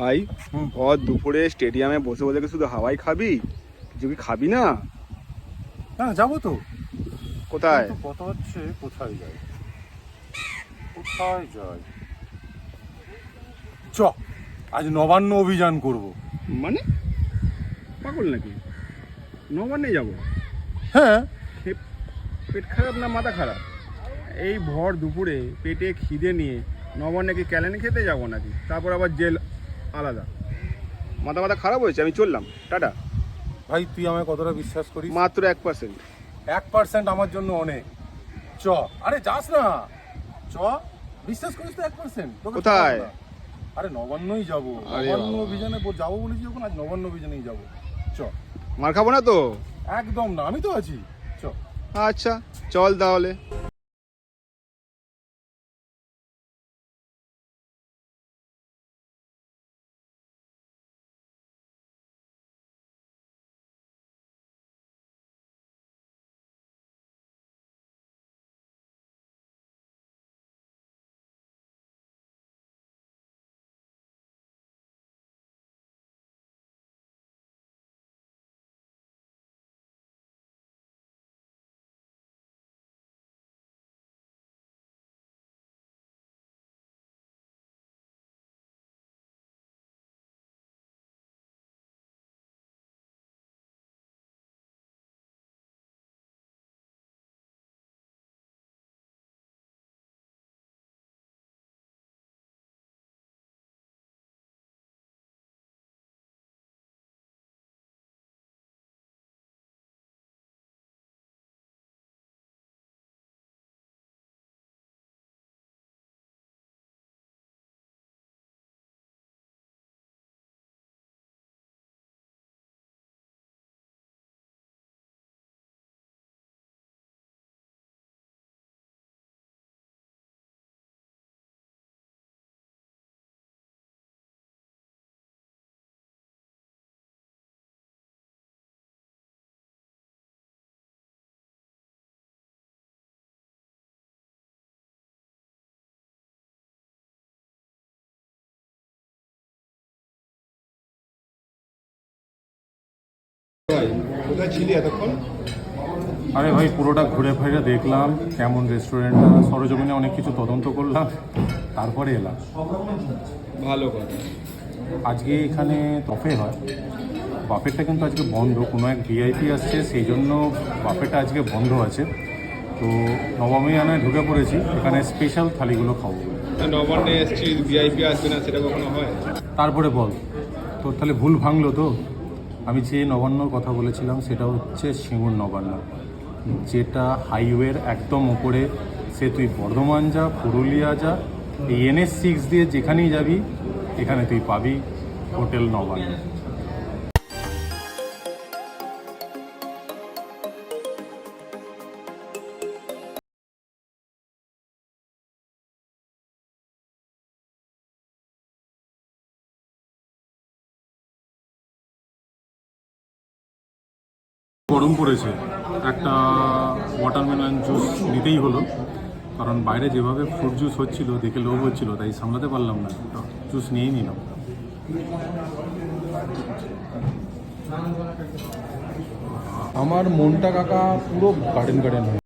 ভাই। ভর দুপুরে স্টেডিয়ামে বসে বসে শুধু হাওয়াই খাবি? কিছু কি খাবি না? হ্যাঁ যাব তো। কোথায়? কথা হচ্ছে কোথায় যাই কোথায় যাই চ আজ নবান্ন অভিযান করব। মানে? পাগল নাকি? নবান্নে যাব? হ্যাঁ। পেট খারাপ না মাথা খারাপ? এই ভর দুপুরে পেটে খিদে নিয়ে নবান্নে কি ক্যালেনে খেতে যাব নাকি? তারপর আবার জেল আলাদা। মাথা মাথা খারাপ হয়েছে আমি চললাম। টাটা। ভাই তুই আমায় কতটা বিশ্বাস করিস? মাত্র এক পার্সেন্ট এক পার্সেন্ট আমার জন্য অনেক। চ। আরে যাস না। চ। বিশ্বাস করিস তো এক পার্সেন্ট কোথায়? আরে নবান্নই যাব। নবান্ন। অভিযানে যাব বলেছি যখন আজ নবান্ন অভিযানেই যাব। চ। মার খাব না তো? একদম না। আমি তো আছি। চ। আচ্ছা চল তাহলে। কোথায় ছিলি এতক্ষণ? আরে ভাই পুরোটা ঘুরে ফিরে দেখলাম কেমন রেস্টুরেন্টটা সরজমিনে অনেক কিছু তদন্ত করলাম তারপরে এলাম। ভালো কথা। আজকে এখানে তফে হয়। বাফেটটা কিন্তু আজকে বন্ধ কোনো এক ভিআইপি আসছে সেই জন্য বাফেটটা আজকে বন্ধ আছে। তো নবমী আনায় ঢুকে পড়েছি এখানে স্পেশাল থালিগুলো খাব নবান্নে এসছি ভিআইপি আসবে না সেটা কখনো হয়? তারপরে বল তোর তাহলে ভুল ভাঙলো তো? আমি যে নবান্নর কথা বলেছিলাম, সেটা হচ্ছে সিঙ্গুর নবান্ন যেটা হাইওয়ের একদম ওপরে, সে তুই বর্ধমান যা, পুরুলিয়া যা, এই এনএস সিক্স দিয়ে যেখানেই যাবি, এখানে তুই পাবি হোটেল নবান্ন গরম পড়েছে। একটা ওয়াটারমেলন জুস নিতেই হলো, কারণ বাইরে যেভাবে ফ্রুট জুস হচ্ছিল, দেখে লোভ হচ্ছিল, তাই সামলাতে পারলাম না। জুস নিয়েই নিলাম। আমার মনটা কাকা পুরো গার্ডেন গার্ডেন হয়ে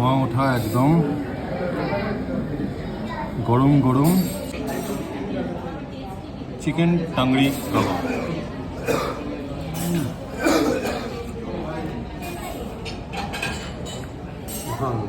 ধোঁয়া ওঠা একদম। গরম গরম। চিকেন টাংড়ি কাবাব অসাধারণ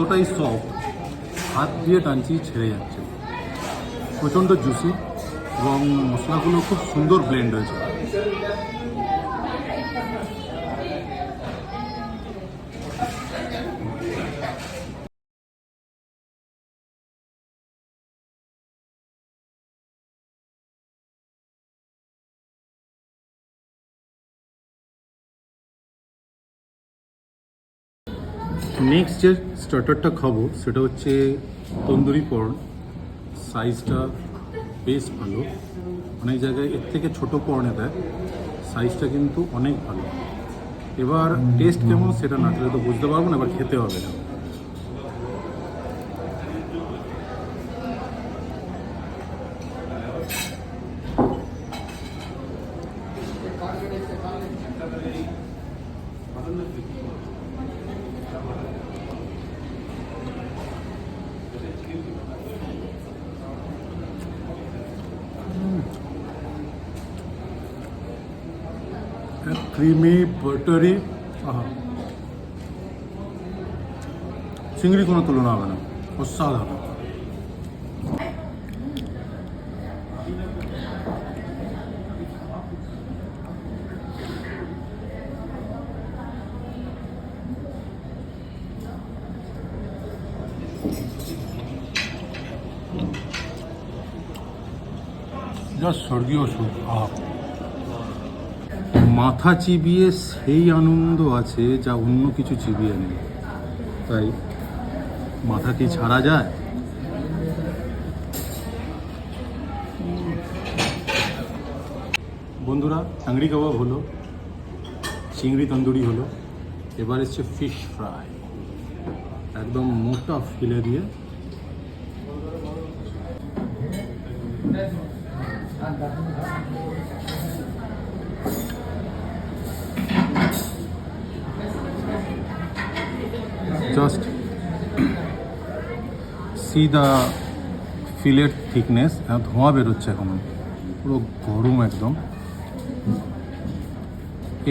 এতটাই সফট হাত দিয়ে টানছি, ছেড়ে যাচ্ছে। প্রচণ্ড জুসি এবং মশলাগুলো খুব সুন্দর ব্লেন্ড হয়েছে। নেক্সট যে স্টার্টারটা খাব, সেটা হচ্ছে তন্দুরি পর্ন সাইজটা বেশ ভালো। অনেক জায়গায় এর থেকে ছোট পর্নে দেয়। সাইজটা কিন্তু অনেক ভালো। এবার টেস্ট কেমন সেটা না খেলে তো বুঝতে পারব না, এবার খেতে হবে না। বাটারি আহা চিংড়ি কোনো তুলনা হবে না অসাধারণ যা স্বর্গীয় সুখ আহা মাথা চিবিয়ে সেই আনন্দ আছে যা অন্য কিছু চিবিয়ে নেই। তাই মাথা কি ছাড়া যায়? বন্ধুরা, চাংড়ি কাবাব হলো, চিংড়ি তন্দুরি হলো, এবার এসছে ফিশ ফ্রাই একদম মোটা ফিলে দিয়ে জাস্ট সি দ্য ফিলের থিকনেস ধোঁয়া বেরোচ্ছে এখনও। পুরো গরম একদম।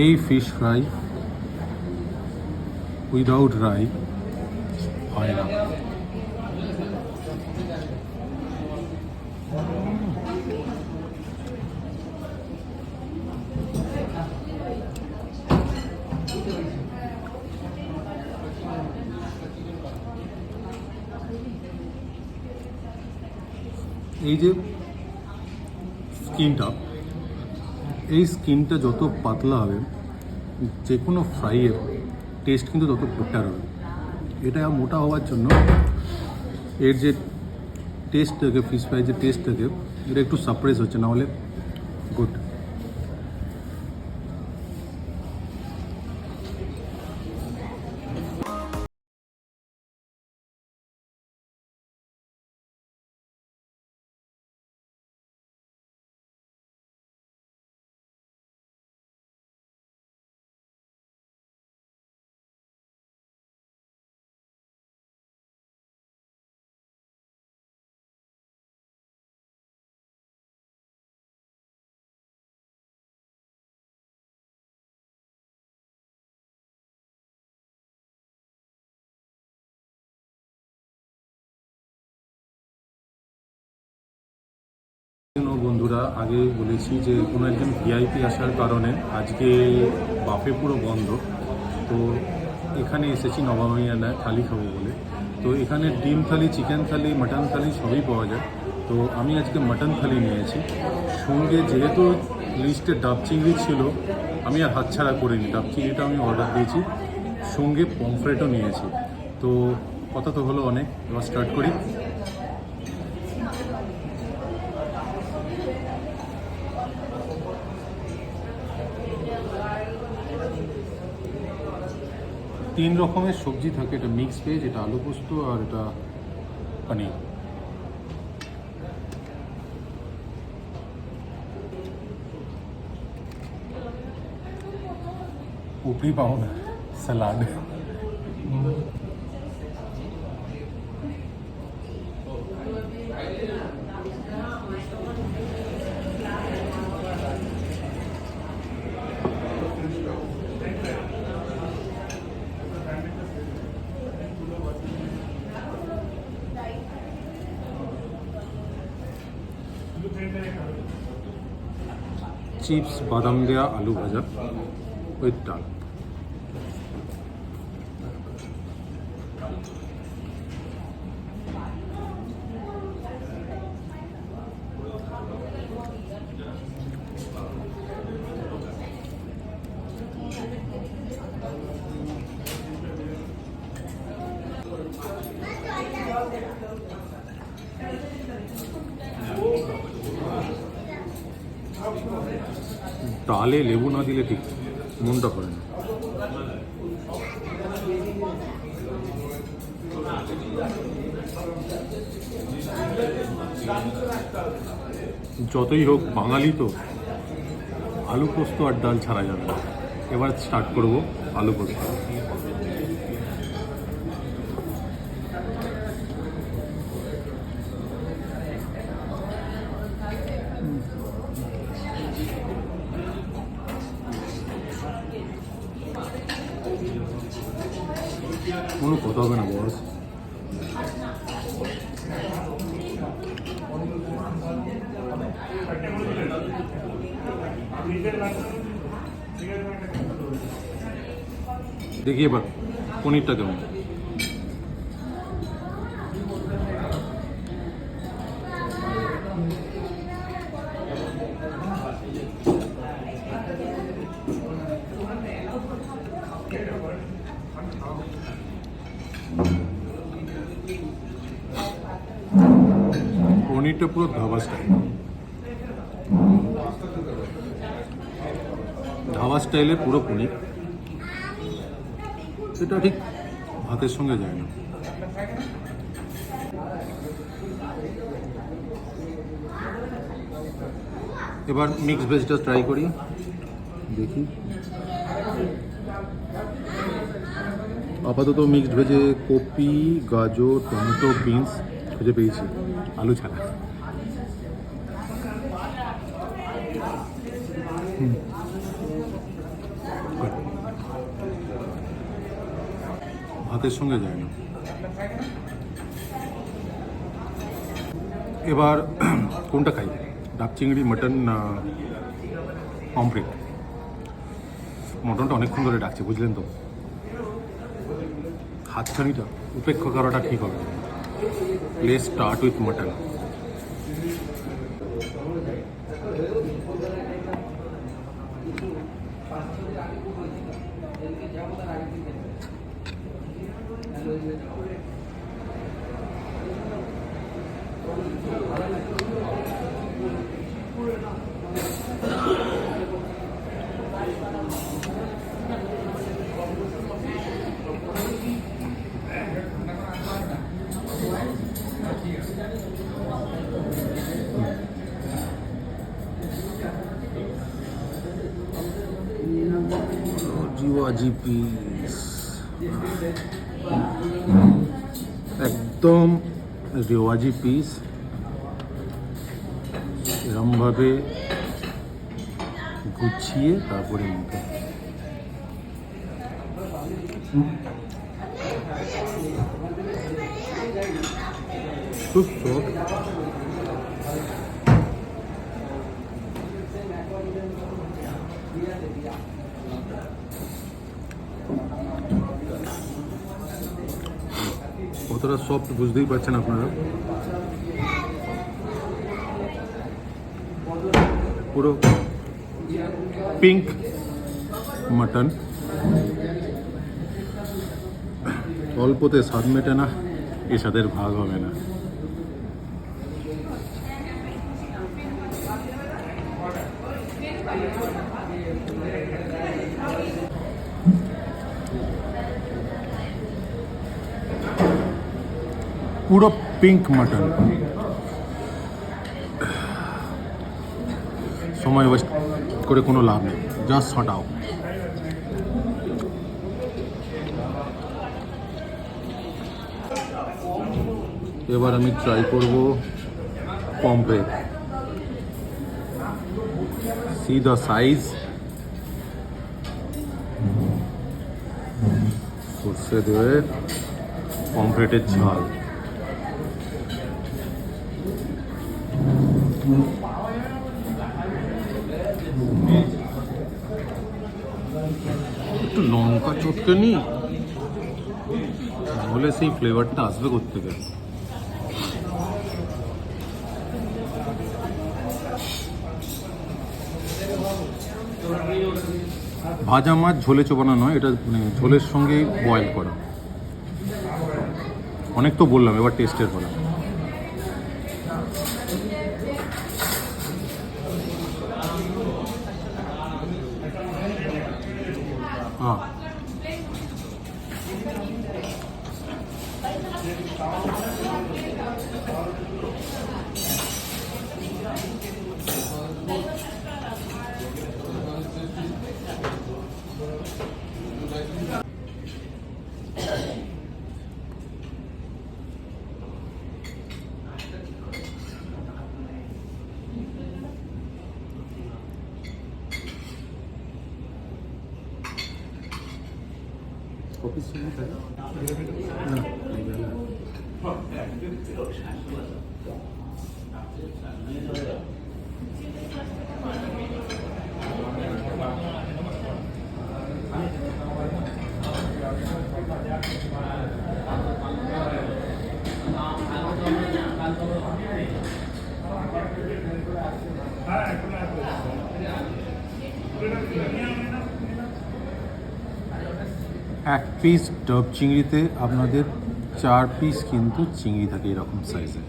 এই ফিশ ফ্রাই উইদাউট রাই হয় না। এই যে স্কিনটা, এই স্কিনটা যত পাতলা হবে যে কোনো ফ্রাইয়ের টেস্ট কিন্তু তত বেটার হবে। এটা মোটা হওয়ার জন্য এর যে টেস্ট থাকে ফিশ ফ্রাই যে টেস্ট থাকে, এটা একটু সারপ্রাইজ হচ্ছে না আগে বলেছি যে কোনো একজন ভিআইপি আসার কারণে আজকে বাফে পুরো বন্ধ। তো এখানে এসেছি নবামিয়ানায় থালি খাব বলে। তো এখানে ডিম থালি, চিকেন থালি, মাটন থালি সবই পাওয়া যায়। তো আমি আজকে মাটন থালি নিয়েছি। সঙ্গে যেহেতু লিস্টে ডাব চিংড়ি ছিল, আমি আর হাতছাড়া করিনি। ডাব চিংড়িটা আমি অর্ডার দিয়েছি। সঙ্গে পমফ্রেটও নিয়েছি। তো কথা তো হলো অনেক, এবার স্টার্ট করি। তিন রকমের সবজি থাকে এটা মিক্স ভেজ এটা আলু পোস্ত আর এটা পানির ऊपरी पाउंड सलाद চিপস বাদাম দেওয়া আলু ভাজা উইথ ডাল। ডালে লেবু না দিলে ঠিক মনটা করে না। যতই হোক বাঙালি তো, আলু পোস্ত আর ডাল ছাড়া যাবে এবার স্টার্ট করব আলু পোস্ত। পনিরটা কেমন পনিরটা পুরো ধাবা স্টাইল ধাবা স্টাইলে পুরো পনির। সেটা ঠিক ভাতের সঙ্গে যায় না। এবার মিক্স ভেজটা ট্রাই করি। দেখি। আপাতত মিক্সড ভেজে কপি, গাজর, টমেটো বিনস খুঁজে পেয়েছি। আলু ছাড়া। ভাতের সঙ্গে যায় না। এবার কোনটা খাই? ডাব চিংড়ি, মটন না মটনটা অনেকক্ষণ ধরে ডাকছে, বুঝলেন তো? হাতছানিটা উপেক্ষা করাটা ঠিক হবে let's start with mutton piece একদম রেওয়াজি পিস এরমভাবে গুছিয়ে তারপরে নিতে খুব সফট কতটা সফট বুঝতেই পারছেন আপনারা। পুরো পিঙ্ক মাটন অল্পতে স্বাদ মেটে না, এ স্বাদের ভাগ হবে না। পুরো পিঙ্ক মাটন সময় ওয়েস্ট করে কোনো লাভ নেই। জাস্ট হটাও। এবার আমি ট্রাই করব পম্পে সি দ্য সাইজ সর্ষে দেবে পমফ্রেটের ঝাল। একটু লঙ্কা চটকে নি, তাহলে সেই ফ্লেভারটা আসবে কোথেকে ভাজা মাছ ঝোলে চোবানো নয়, এটা মানে ঝোলের সঙ্গেই বয়েল করা। অনেক তো বললাম, এবার টেস্টের বলা। 一十嗯 পিস ডব চিংড়িতে আপনাদের চার পিস কিন্তু চিংড়ি থাকে এরকম সাইজে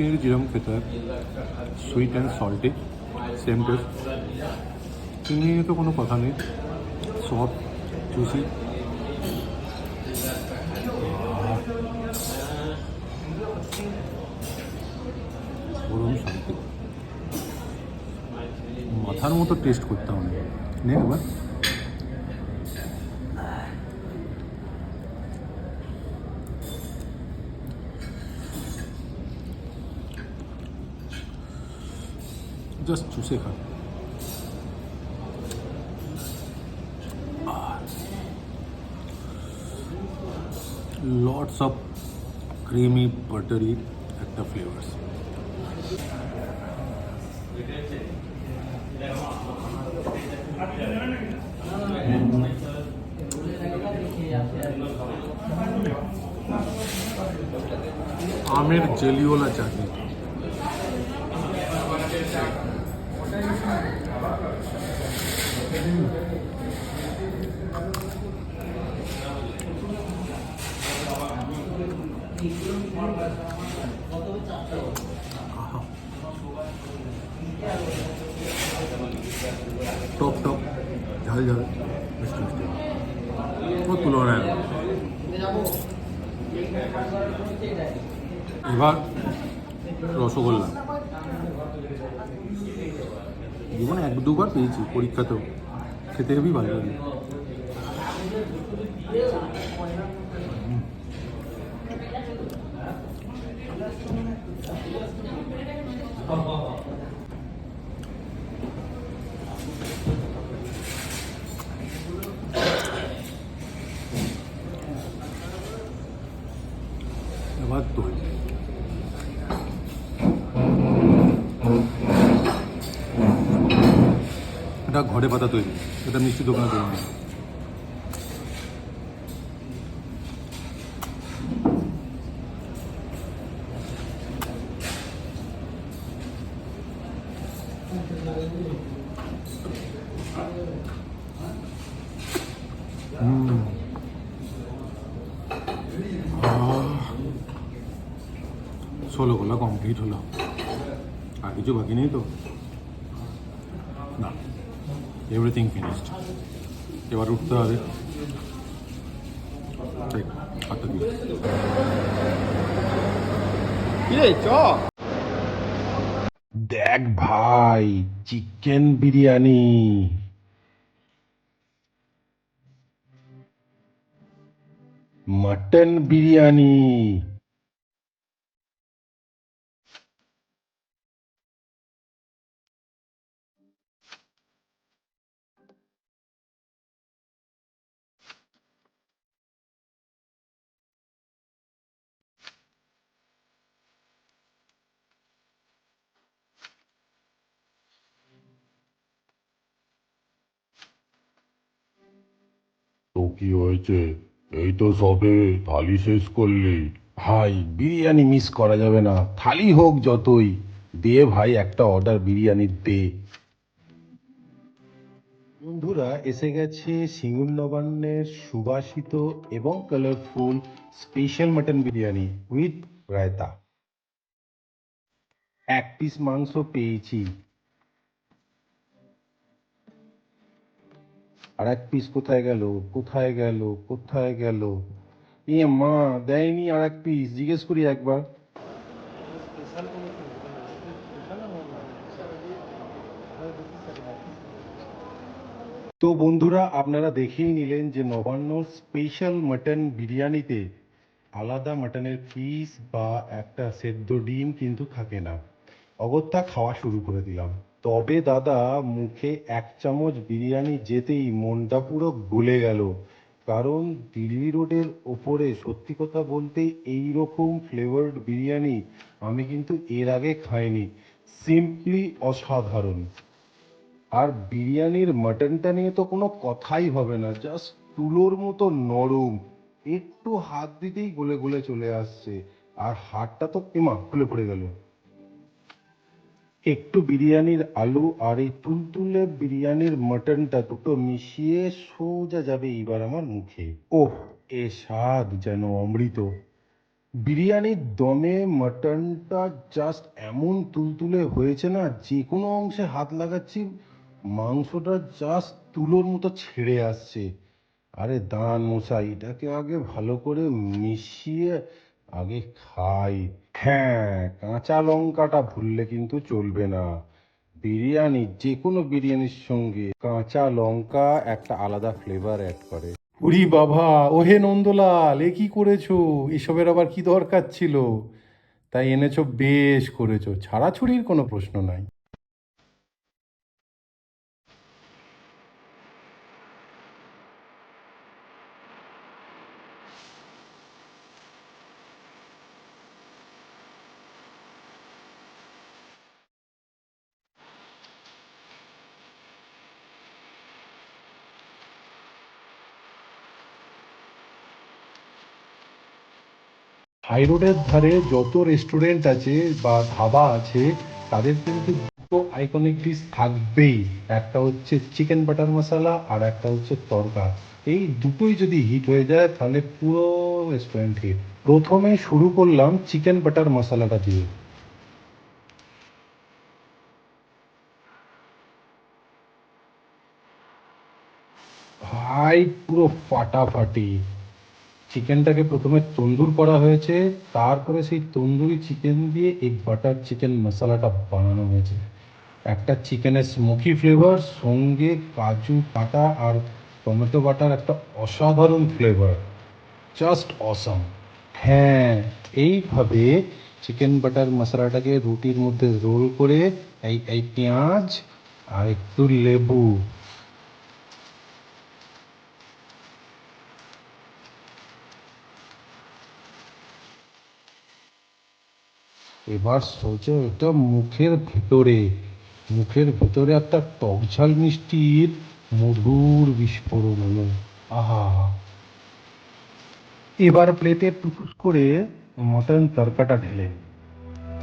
চিংড়ি যেরকম খেতে হয় sweet and salty same taste চিংড়ি নিয়ে তো কোনো কথা নেই সফট জুসি শান্তি। মাথার মতো টেস্ট করতে হবে। নে এবার। জাস্ট চুষে খান লটস অফ ক্রিমি বাটারি একটা ফ্লেভার্স আমের জেলিওলা চাটনি ঝাল মিষ্টি মিষ্টি ও তুলনায়। এবার রসগোল্লা জীবনে এক দুবার পেয়েছি পরীক্ষাতেও খেতে হেবি ভালো লাগে। এবার তৈরি এটা ঘরে পাতা তৈরি। এটা মিষ্টি দোকানে তৈরি না। ষোলো কমপ্লিট হলো আর কিছু বাকি নেই তো? না। এভরিথিং ফিনিশড এবার উঠতে হবে। দেখ ভাই চিকেন বিরিয়ানি। মটন বিরিয়ানি। কি হয়েছে? এই তো সবে থালি শেষ করলি। ভাই বিরিয়ানি মিস করা যাবে না। থালি হোক যতই দে ভাই একটা অর্ডার বিরিয়ানি দে। বন্ধুরা এসে গেছে সিঙ্গুর নবান্নের সুবাসিত এবং colourful special mutton biryani with raita. এক পিস মাংস পেয়েছি। আর এক পিস কোথায় গেল? কোথায় গেল? কোথায় গেল? এ মা, দেয়নি আর এক পিস জিজ্ঞেস করি একবার। তো বন্ধুরা, আপনারা দেখেই নিলেন যে নবান্ন স্পেশাল মাটন বিরিয়ানিতে আলাদা মাটনের পিস বা একটা সেদ্ধ ডিম কিন্তু থাকে না। অগত্যা খাওয়া শুরু করে দিলাম। তবে দাদা, মুখে এক চামচ বিরিয়ানি যেতেই মনটা পুরো গলে গেল। কারণ দিল্লি রোডের ওপরে সত্যি কথা বলতে এই রকম ফ্লেভারড বিরিয়ানি আমি কিন্তু এর আগে খাইনি। সিম্পলি অসাধারণ। আর বিরিয়ানির মাটনটা নিয়ে তো কোনো কথাই হবে না, জাস্ট তুলোর মতো নরম। একটু হাত দিতেই গলে গলে চলে আসছে। আর হাতটা তো এমা খুলে পড়ে গেল। একটু বিরিয়ানির আলু আর এই তুলতুলে বিরিয়ানির মাটনটা দুটো মিশিয়ে সোজা যাবে এইবার আমার মুখে। ওহ, এ স্বাদ যেন অমৃত। বিরিয়ানির দমে মাটনটা জাস্ট এমন তুলতুলে হয়েছে না যে কোনো অংশে হাত লাগাচ্ছি, মাংসটা জাস্ট তুলোর মতো ছেড়ে আসছে। আরে দাঁড়ান মশাই, এটাকে আগে ভালো করে মিশিয়ে আগে খাই। হ্যাঁ কাঁচা লঙ্কাটা ভুললে কিন্তু চলবে না। বিরিয়ানি যে কোনো বিরিয়ানির সঙ্গে কাঁচা লঙ্কা একটা আলাদা ফ্লেভার অ্যাড করে। উরি বাবা, ওহে নন্দলাল, এ কি করেছ? এসবের আবার কি দরকার ছিল? তাই এনেছো, বেশ করেছ। ছাড়াছুড়ির কোনো প্রশ্ন নাই। হাই রোডের ধারে যত রেস্টুরেন্ট আছে বা ধাবা আছে, তাদের কিন্তু দুটো আইকনিক ডিশ থাকবেই। একটা হচ্ছে চিকেন বাটার মশলা আর একটা হচ্ছে তরকা। এই দুটোই যদি হিট হয়ে যায়, তাহলে পুরো রেস্টুরেন্ট হিট প্রথমে শুরু করলাম চিকেন বাটার মশলাটা দিয়ে। ভাই, পুরো ফাটাফাটি। চিকেনটাকে প্রথমে তন্দুর করা হয়েছে, তারপরে সেই তন্দুরি চিকেন দিয়ে এই বাটার চিকেন মশলাটা বানানো হয়েছে। একটা চিকেনের স্মোকি ফ্লেভার, সঙ্গে কাজু কাটা আর টমেটো বাটার একটা অসাধারণ ফ্লেভার। জাস্ট অসম। হ্যাঁ এইভাবে চিকেন বাটার মশলাটাকে রুটির মধ্যে রোল করে এই এই পেঁয়াজ আর একটু লেবু এবার সোজা এটা মুখের ভেতরে মুখের ভেতরে একটা টকঝাল মিষ্টির মধুর বিস্ফোরণ হলো আহা! এবার প্লেটে টুকুস করে মটন তরকাটা ঢেলে।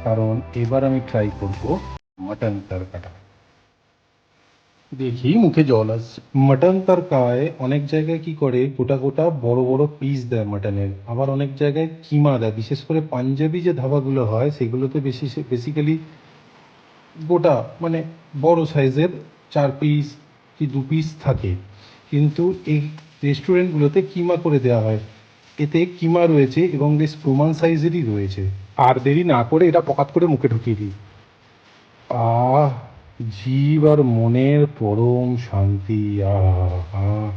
কারণ এবার আমি ট্রাই করব মটন তরকাটা। দেখি, মুখে জল আসছে মাটন তরকায় অনেক জায়গায় কি করে, গোটা গোটা বড় বড় পিস দেয় মাটনের। আবার অনেক জায়গায় কিমা দেয়। বিশেষ করে পাঞ্জাবি যে ধাবাগুলো হয়, সেগুলোতে বেশি বেসিক্যালি গোটা মানে বড় সাইজের চার পিস কি দু পিস থাকে। কিন্তু এই রেস্টুরেন্টগুলোতে কিমা করে দেওয়া হয়। এতে কিমা রয়েছে এবং বেশ প্রমাণ সাইজেরই রয়েছে। আর দেরি না করে এটা পকাত করে মুখে ঢুকিয়ে দিই। আহ! জীব আর মনের পরম শান্তি, আহ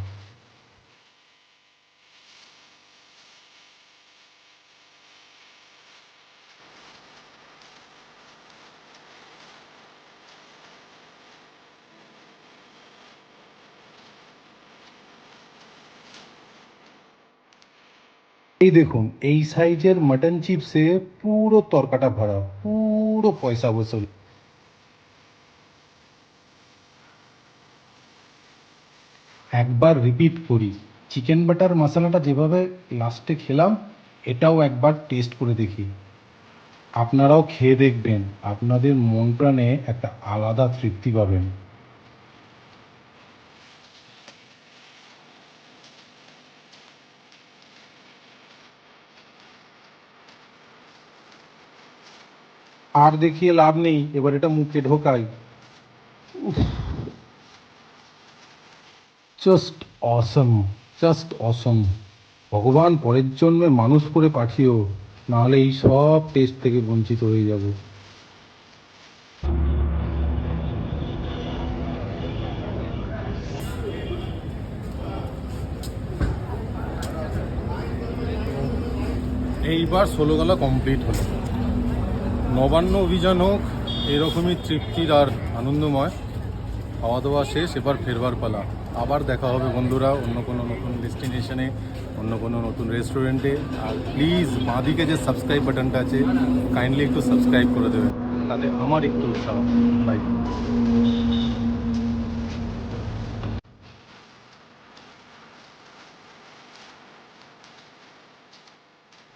এই দেখুন, এই সাইজের মাটন চিপসে পুরো তরকাটা ভরা, পুরো পয়সা বসুল। একবার রিপিট করি। চিকেন বাটার মশলাটা যেভাবে লাস্টে খেলাম, এটাও একবার টেস্ট করে দেখি। আপনারাও খেয়ে দেখবেন, আপনাদের মন প্রাণে একটা আলাদা তৃপ্তি পাবেন। আর দেখিয়ে লাভ নেই, এবার এটা মুখে ঢোকাই। জাস্ট অসম জাস্ট অসম ভগবান পরের জন্মে মানুষ করে পাঠিও, নাহলে এই সব টেস্ট থেকে বঞ্চিত হয়ে যাব। এইবার ষোলো গলা কমপ্লিট হলো। নবান্ন অভিযান হোক, এরকমই তৃপ্তির আর আনন্দময়। খাওয়া দাওয়া শেষ, এবার ফেরবার পালা। আবার দেখা হবে বন্ধুরা অন্য কোনো নতুন ডেস্টিনেশনে অন্য কোনো নতুন রেস্টুরেন্টে আর প্লিজ বাঁদিকে যে সাবস্ক্রাইব বাটনটা আছে কাইন্ডলি একটু সাবস্ক্রাইব করে দেবেন। তাতে আমার একটু উৎসাহ বাই